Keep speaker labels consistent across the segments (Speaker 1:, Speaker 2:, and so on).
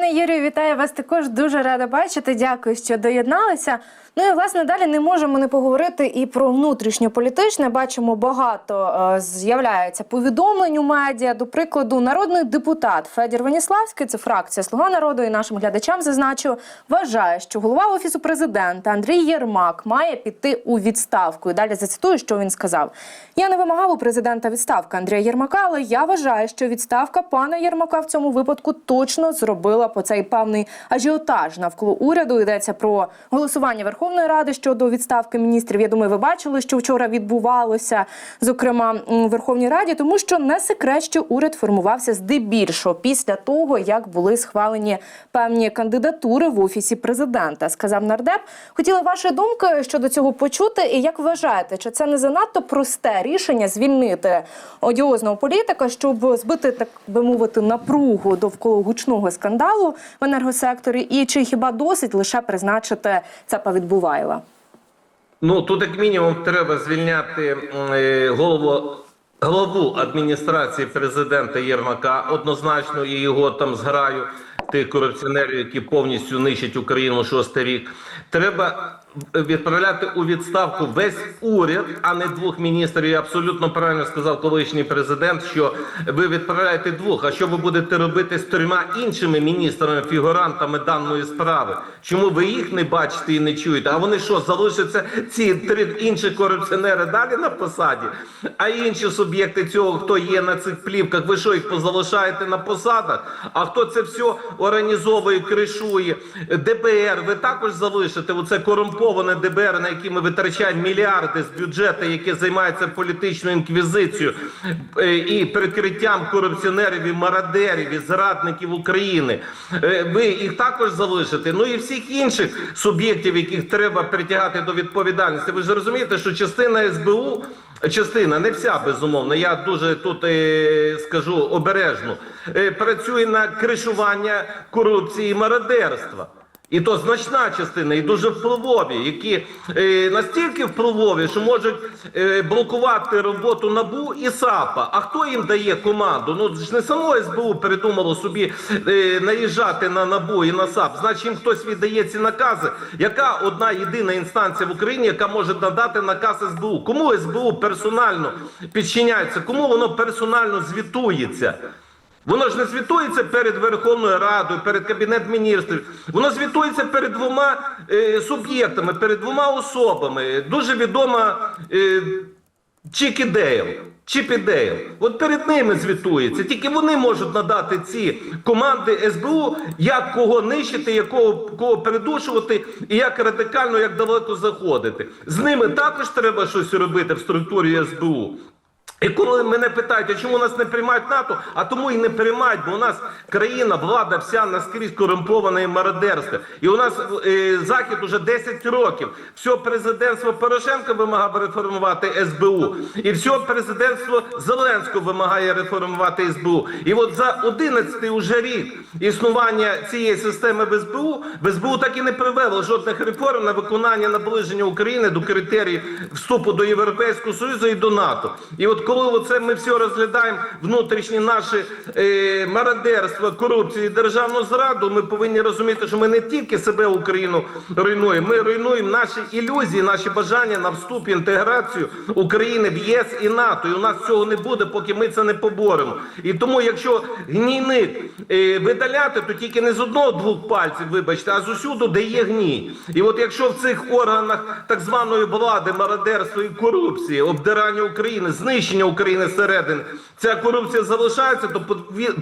Speaker 1: Пане Юрію, вітаю вас також. Дуже рада бачити. Дякую, що доєдналися. Ну і власне далі не можемо не поговорити і про внутрішньополітичне. Бачимо, багато е, з'являється повідомлень у медіа. До прикладу, народний депутат Федір Веніславський, це фракція Слуга народу, і нашим глядачам зазначу, вважає, що голова офісу президента Андрій Єрмак має піти у відставку. І далі зацитую, що він сказав: Я не вимагав у президента відставки Андрія Єрмака, але я вважаю, що відставка пана Єрмака в цьому випадку точно зробила по цей певний ажіотаж навколо уряду. Йдеться про голосування Верховної Ради щодо відставки міністрів. Я думаю, ви бачили, що вчора відбувалося, зокрема у Верховній Раді, тому що не секрет, що уряд формувався здебільшого після того, як були схвалені певні кандидатури в офісі президента. Сказав нардеп. Хотіла вашої думки щодо цього почути. І як вважаєте, чи це не занадто просте рішення звільнити одіозного політика, щоб збити, так би мовити, напругу довкола гучного скандалу в енергосекторі? І чи хіба досить лише призначити це Відбувайла?
Speaker 2: Ну тут як мінімум треба звільняти е, голову. Главу адміністрації президента Єрмака однозначно і його там зграю тих корупціонерів, які повністю нищать Україну шостий рік. Треба відправляти у відставку весь уряд, а не двох міністрів. І абсолютно правильно сказав колишній президент, що ви відправляєте двох. А що ви будете робити з трьома іншими міністрами, фігурантами даної справи? Чому ви їх не бачите і не чуєте? А вони що залишаться ці три інші корупціонери далі на посаді? А інші суб'єкти цього, хто є на цих плівках, ви що їх позалишаєте на посадах? А хто це все організовує, кришує? ДБР, ви також залишите оце корумповане ДБР, на яке ми витрачаємо мільярди з бюджету, яке займається політичною інквізицією е, і прикриттям корупціонерів і мародерів і зрадників України. Е, Ви їх також залишите. Ну і всіх інших суб'єктів, яких треба притягати до відповідальності. Ви ж розумієте, що частина СБУ. Частина, не вся безумовно. Я дуже тут е, скажу обережно. Е, працює на кришування корупції і мародерства. І то значна частина, і дуже впливові, які е, настільки впливові, що можуть е, блокувати роботу НАБУ і САПа. А хто їм дає команду? Ну ж не само СБУ придумало собі е, наїжджати на НАБУ і на САП. Значить, їм хтось віддає ці накази. Яка одна єдина інстанція в Україні, яка може надати наказ СБУ? Кому СБУ персонально підчиняється? Кому воно персонально звітується? Воно ж не звітується перед Верховною Радою, перед Кабінетом міністрів. Воно звітується перед двома е, суб'єктами, перед двома особами. Дуже відома е, Чікі Дейл. Чіпі Дейл. От перед ними звітується. Тільки вони можуть надати ці команди СБУ, як кого нищити, якого кого передушувати, і як радикально, як далеко заходити. З ними також треба щось робити в структурі СБУ. І коли мене питають, а чому нас не приймають НАТО, а тому і не приймають, бо у нас країна, влада вся наскрізь корумпована і мародерська. І у нас е, захід уже 10 років. Все президентство Порошенка вимагав реформувати СБУ, і все президентство Зеленського вимагає реформувати СБУ. І от за 11 уже рік існування цієї системи в СБУ, в СБУ так і не привело жодних реформ на виконання наближення України до критеріїв вступу до Європейського Союзу і до НАТО. І от коли оце ми все розглядаємо внутрішні наші е, мародерства, корупцію і державну зраду, ми повинні розуміти, що ми не тільки себе Україну руйнуємо, ми руйнуємо наші ілюзії, наші бажання на вступ і інтеграцію України в ЄС і НАТО. І у нас цього не буде, поки ми це не поборемо. І тому, якщо гнійник е, видаляти, то тільки не з одного-двох пальців, вибачте, а з усюди, де є гній. І от якщо в цих органах так званої влади, мародерства і корупції, обдирання України, знищення України зсередини, ця корупція залишається, то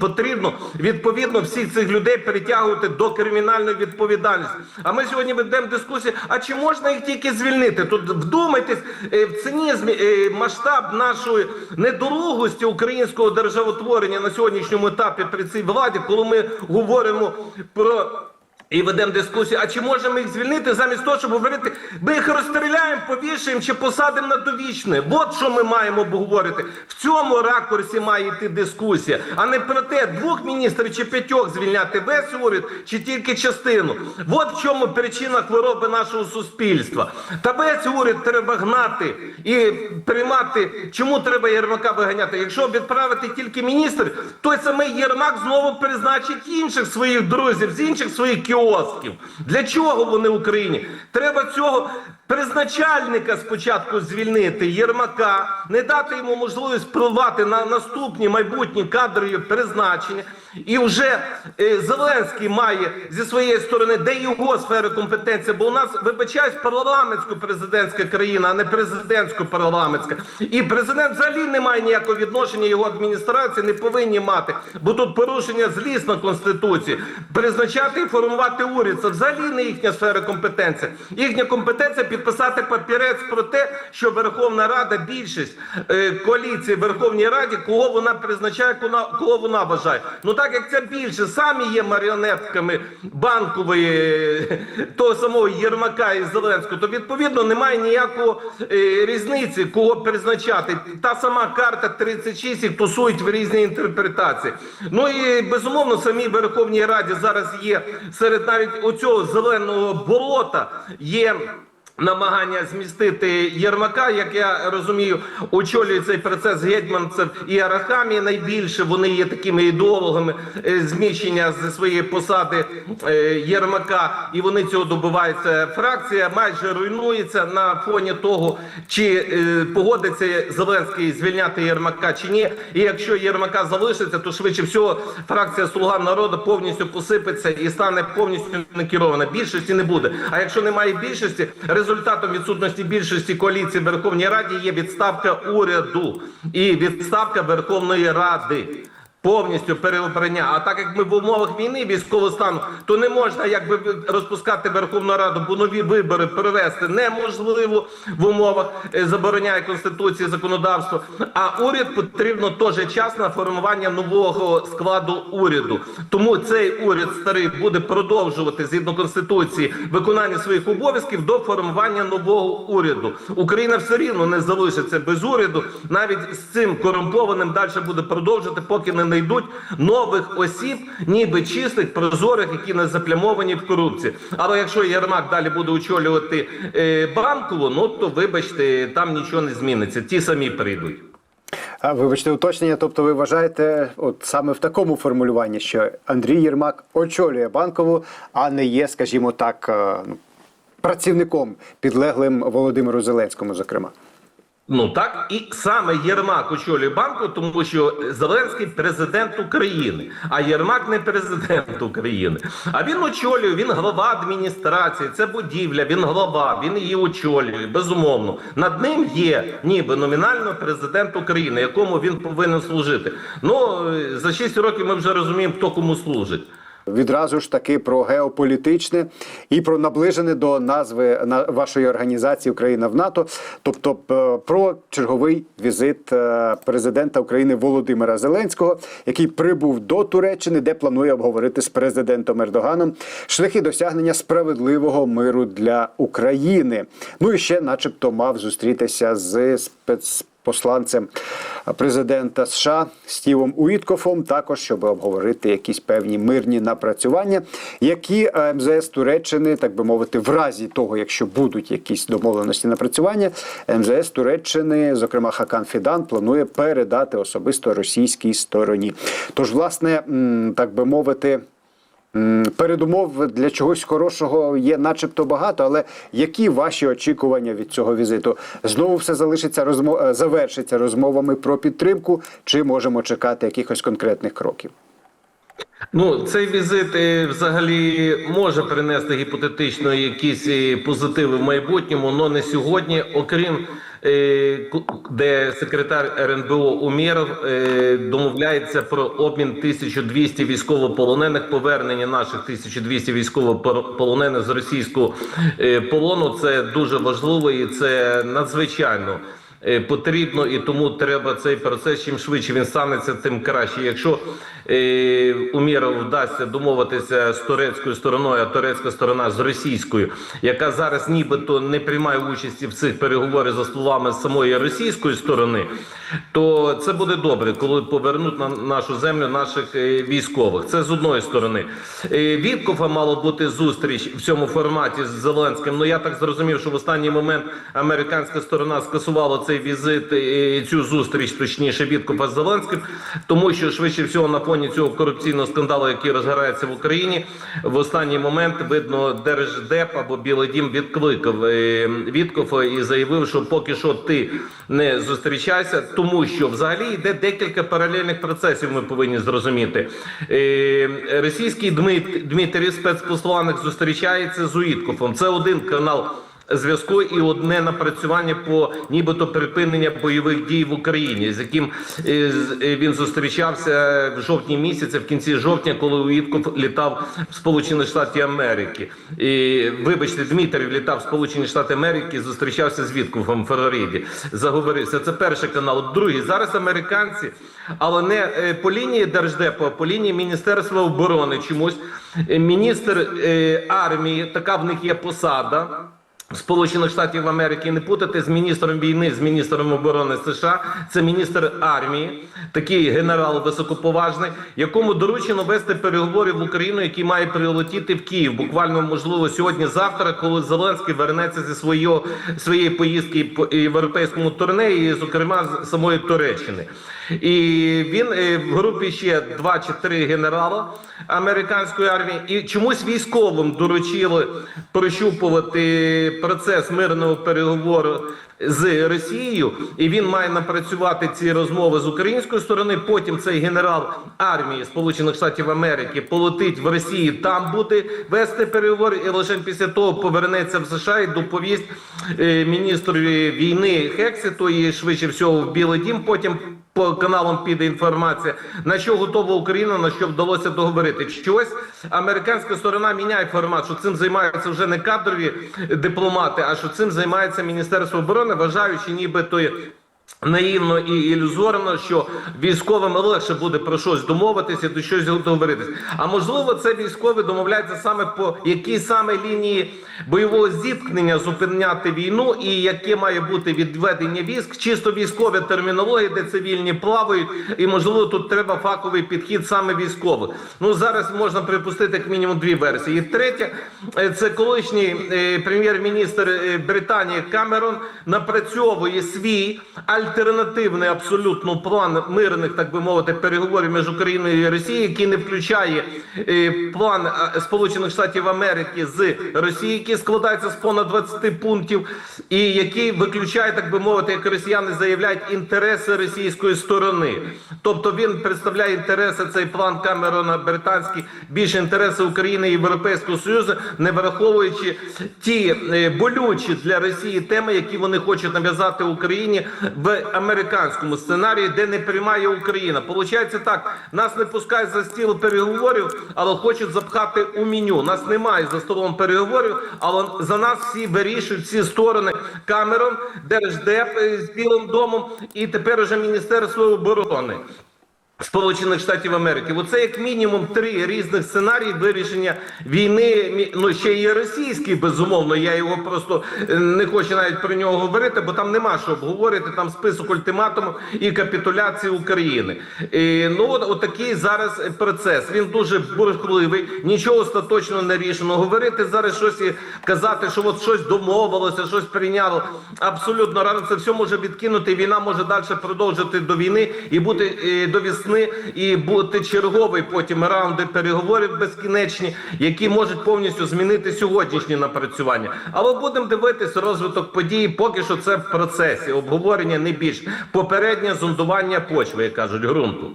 Speaker 2: потрібно відповідно всіх цих людей притягувати до кримінальної відповідальності. А ми сьогодні ведемо дискусію: а чи можна їх тільки звільнити? Тут вдумайтесь е, в цинізм, е, масштаб нашої недолугості українського державотворення на сьогоднішньому етапі при цій владі, коли ми говоримо про. І ведемо дискусію, а чи можемо їх звільнити замість того, щоб говорити, ми їх розстріляємо, повішаємо чи посадимо на довічне. От що ми маємо обговорити. В цьому ракурсі має йти дискусія, а не про те, двох міністрів чи п'ятьох звільняти весь уряд чи тільки частину. От в чому причина хвороби нашого суспільства. Та весь уряд треба гнати і приймати. Чому треба Єрмака виганяти? Якщо відправити тільки міністр, той самий Єрмак знову призначить інших своїх друзів з інших своїх кіосків. Для чого вони Україні? Треба цього призначальника спочатку звільнити Єрмака, не дати йому можливість впливати на наступні майбутні кадрові призначення. І вже е, Зеленський має зі своєї сторони, де його сфера компетенції, бо у нас вибачаюсь парламентсько-президентська країна, а не президентсько-парламентська. І президент взагалі не має ніякого відношення, його адміністрації не повинні мати, бо тут порушення злісно конституції. Призначати і формувати уряд це взагалі не їхня сфера компетенції. Їхня компетенція підписати папірець про те, що Верховна Рада, більшість е, коаліції в Верховній Раді, кого вона призначає, кого, вона вважає. Ну так як це більше самі є маріонетками банкової е, того самого Єрмака і Зеленського, то відповідно немає ніякого е, різниці, кого призначати. Та сама карта 36 їх тусують в різні інтерпретації. Ну і безумовно, самій Верховній Раді зараз є серед навіть оцього зеленого болота є. Намагання змістити Єрмака, як я розумію, очолює цей процес гетьманцев і Арахамії. Найбільше вони є такими ідеологами е, зміщення зі своєї посади е, Єрмака, і вони цього добиваються. Фракція майже руйнується на фоні того, чи е, погодиться Зеленський звільняти Єрмака чи ні. І якщо Єрмака залишиться, то швидше всього фракція Слуга народу повністю посипеться і стане повністю некерована. Більшості не буде. А якщо немає більшості, результатом відсутності більшості коаліції в Верховній Раді є відставка уряду і відставка Верховної Ради. Повністю переобрання. А так як ми в умовах війни військового стану, то не можна якби розпускати Верховну Раду, бо нові вибори провести неможливо в умовах е, забороняє конституції законодавство. А уряд потрібно теж час на формування нового складу уряду. Тому цей уряд старий буде продовжувати згідно конституції виконання своїх обов'язків до формування нового уряду. Україна все рівно не залишиться без уряду. Навіть з цим корумпованим далі буде продовжувати, поки не знайдуть нових осіб, ніби чистих, прозорих, які не заплямовані в корупції. Але якщо Єрмак далі буде очолювати е, банкову, ну то вибачте, там нічого не зміниться. Ті самі прийдуть.
Speaker 3: А, Вибачте, уточнення. Тобто, ви вважаєте, от саме в такому формулюванні, що Андрій Єрмак очолює банкову, а не є, скажімо так, е, ну, працівником підлеглим Володимиру Зеленському, зокрема.
Speaker 2: Ну так і саме Єрмак очолює банку, тому що Зеленський президент України, а Єрмак не президент України. А він очолює, він глава адміністрації, це будівля, він глава, він її очолює. Безумовно, над ним є ніби номінально президент України, якому він повинен служити. Ну за 6 років ми вже розуміємо, хто кому служить.
Speaker 3: Відразу ж таки про геополітичне і про наближене до назви на вашої організації Україна в НАТО, тобто про черговий візит е, президента України Володимира Зеленського, який прибув до Туреччини, де планує обговорити з президентом Ердоганом шляхи досягнення справедливого миру для України. Ну і ще, начебто, мав зустрітися з спец посланцем президента США Стівом Уіткофом, також щоб обговорити якісь певні мирні напрацювання, які е, МЗС Туреччини, так би мовити, в разі того, якщо будуть якісь домовленості напрацювання, МЗС Туреччини, зокрема Хакан Фідан, планує передати особисто російській стороні. Тож, власне, так би мовити. Передумов для чогось хорошого є, начебто багато, але які ваші очікування від цього візиту? Знову все залишиться розмо... е, завершиться розмовами про підтримку, чи можемо чекати якихось конкретних кроків?
Speaker 2: Ну, цей візит е, взагалі може принести гіпотетично якісь е, позитиви в майбутньому, але не сьогодні, окрім де секретар РНБО Умєров е, домовляється про обмін 1200 військовополонених, повернення наших 1200 військовополонених з російського е, полону. Це дуже важливо і це надзвичайно е, потрібно, і тому треба цей процес. Чим швидше він станеться, тим краще. Якщо е, Уміров вдасться домовитися з турецькою стороною, а турецька сторона з російською, яка зараз нібито не приймає участі в цих переговорах за словами самої російської сторони, то це буде добре, коли повернуть на нашу землю наших е, військових. Це з одної сторони. Е, Віткофа мало бути зустріч в цьому форматі з Зеленським. Ну я так зрозумів, що в останній момент американська сторона скасувала цей візит, е, цю зустріч, точніше, Віткофа з Зеленським, тому що швидше всього на фоні цього корупційного скандалу, який розгорається в Україні, в останній момент видно держдеп або Білий Дім відкликав е, Віткофа і заявив, що поки що ти не зустрічайся, тому що взагалі йде декілька паралельних процесів. Ми повинні зрозуміти. Е, Російський Дмит, Дмитрій спецпосланник зустрічається з Уіткофом. Це один канал зв'язку і одне напрацювання по нібито припинення бойових дій в Україні, з яким е, е, він зустрічався в жовтні місяці, в кінці жовтня, коли Уітков літав в Сполучені Штати Америки. І, вибачте, Дмитрів літав в Сполучені Штати Америки, зустрічався з Віткофом в Флориді. Заговорився. Це перший канал. Другий зараз американці, але не е, по лінії держдепу, а по лінії Міністерства оборони чомусь. Міністр армії, така в них є посада. Сполучених Штатів Америки не путати з міністром війни, з міністром оборони США. Це міністр армії, такий генерал високоповажний, якому доручено вести переговори в Україну, який має прилетіти в Київ. Буквально можливо сьогодні-завтра, коли Зеленський вернеться зі своєї своєї поїздки по європейському турне, зокрема з самої Туреччини. І він е, в групі ще два чи три генерала американської армії, і чомусь військовим доручили прощупувати процес мирного переговору з Росією, і він має напрацювати ці розмови з української сторони. Потім цей генерал армії Сполучених Штатів Америки полетить в Росії, там буде вести переговори, і лише після того повернеться в США і доповість е, міністрові війни Хексіту і швидше всього в Білий Дім. Потім по каналам піде інформація, на що готова Україна, на що вдалося договорити. Щось американська сторона міняє формат, що цим займаються вже не кадрові дипломати, а що цим займається Міністерство оборони, вважаючи, нібито наївно і ілюзорно, що військовим легше буде про щось домовитися, до щось договоритись. А можливо, це військові домовляються саме по якій саме лінії бойового зіткнення зупиняти війну, і яке має бути відведення військ, чисто військові термінології, де цивільні плавають, і можливо тут треба фаховий підхід саме військових. Ну зараз можна припустити як мінімум дві версії. І третє, е, це колишній е, прем'єр-міністр е, Британії Камерон напрацьовує свій альтернативний абсолютно план мирних, так би мовити, переговорів між Україною і Росією, який не включає е, план е, Сполучених Штатів Америки з Росії, який складається з понад 20 пунктів, і який виключає, так би мовити, як росіяни заявляють інтереси російської сторони. Тобто він представляє інтереси цей план Камерона британський, більше інтереси України і Європейського Союзу, не враховуючи ті е, болючі для Росії теми, які вони хочуть нав'язати Україні в американському сценарії, де не приймає Україна. Получається так, нас не пускають за стіл переговорів, але хочуть запхати у меню. Нас немає за столом переговорів, але за нас всі вирішують всі сторони Камерон, Держдеп е, з Білим домом і тепер уже Міністерство оборони. Сполучених Штатів Америки, оце як мінімум три різних сценарії вирішення війни. Ну ще є російський, безумовно. Я його просто е, не хочу навіть про нього говорити, бо там нема що обговорити. Там список ультиматумів і капітуляції України. І, ну от, от такий зараз процес. Він дуже бурхливий, нічого остаточно не рішено. Говорити зараз щось і казати, що от щось домовилося, щось прийняло. Абсолютно рано це все може відкинути. Війна може далі продовжити до війни і бути е, до весни, і бути черговий потім раунди переговорів безкінечні, які можуть повністю змінити сьогоднішні напрацювання. Але будемо дивитися розвиток подій. Поки що це в процесі обговорення не більш попереднє зондування почви, як кажуть, ґрунту.